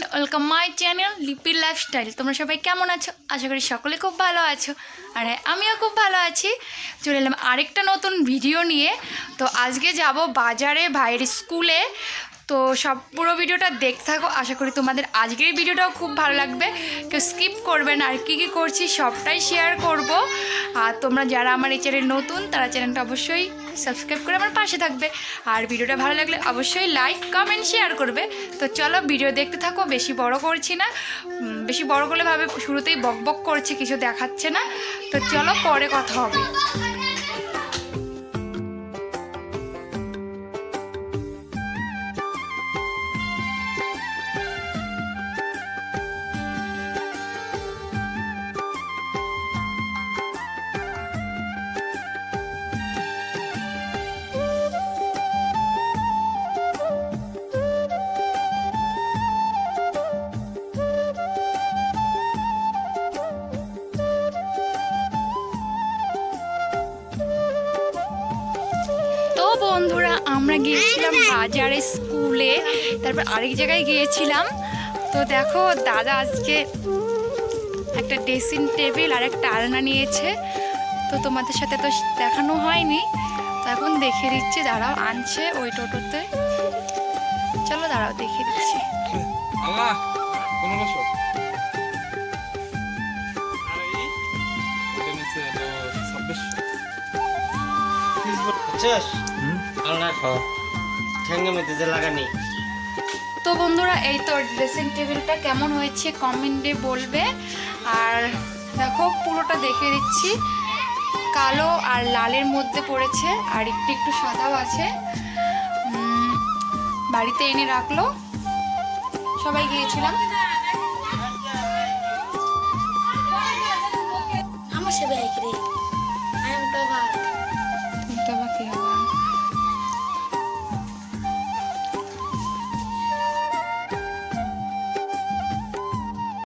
Friend welcome my channel লিপির lifestyle তোমরা সবাই কেমন আছো? আশা করি সকলে খুব ভালো আছো। আর হ্যাঁ আমিও খুব ভালো আছি। চলে এলাম আরেকটা নতুন ভিডিও নিয়ে। তো আজকে যাব বাজারে ভাইয়ের স্কুলে তো সব পুরো ভিডিওটা দেখতে থাকো। আশা করি তোমাদের আজকের ভিডিওটাও খুব ভালো লাগবে। কেউ স্কিপ করবে না। আর কী কী করছি, সবটাই শেয়ার করব। আর তোমরা যারা আমার এই চ্যানেল নতুন, তারা চ্যানেলটা অবশ্যই সাবস্ক্রাইব করে আমার পাশে থাকবে। আর ভিডিওটা ভালো লাগলে অবশ্যই লাইক কমেন্ট শেয়ার করবে। তো চলো ভিডিও দেখতে থাকো, বেশি বড় করছি না। বেশি বড় করলে ভাবে শুরুতেই বক বক করছে, কিছু দেখাচ্ছে না। তো চলো পরে কথা হবে। বন্ধুরা আমরা গিয়েছিলাম বাজারে স্কুলে তারপর আরেক জায়গায় গিয়েছিলাম। তো দেখো দাদা আজকে একটা ড্রেসিং টেবিল আর একটা আলনা নিয়েছে। তো তোমাদের সাথে তো দেখানো হয়নি। তো এখন দেখিয়ে দিচ্ছি দাঁড়াও আনছে ওই টোটোতে। চলো দাঁড়াও দেখে দিচ্ছি। আল্লাহ তো বন্ধুরা, এই তো ড্রেসিং টেবিলটা কেমন হয়েছে কমেন্টে বলবে। আর দেখো, পুরোটা দেখে দিচ্ছি। কালো আর লালের মধ্যে পড়েছে, আর একটু একটু সাদাও আছে। বাড়িতে এনে রাখল। সবাই গিয়েছিলাম।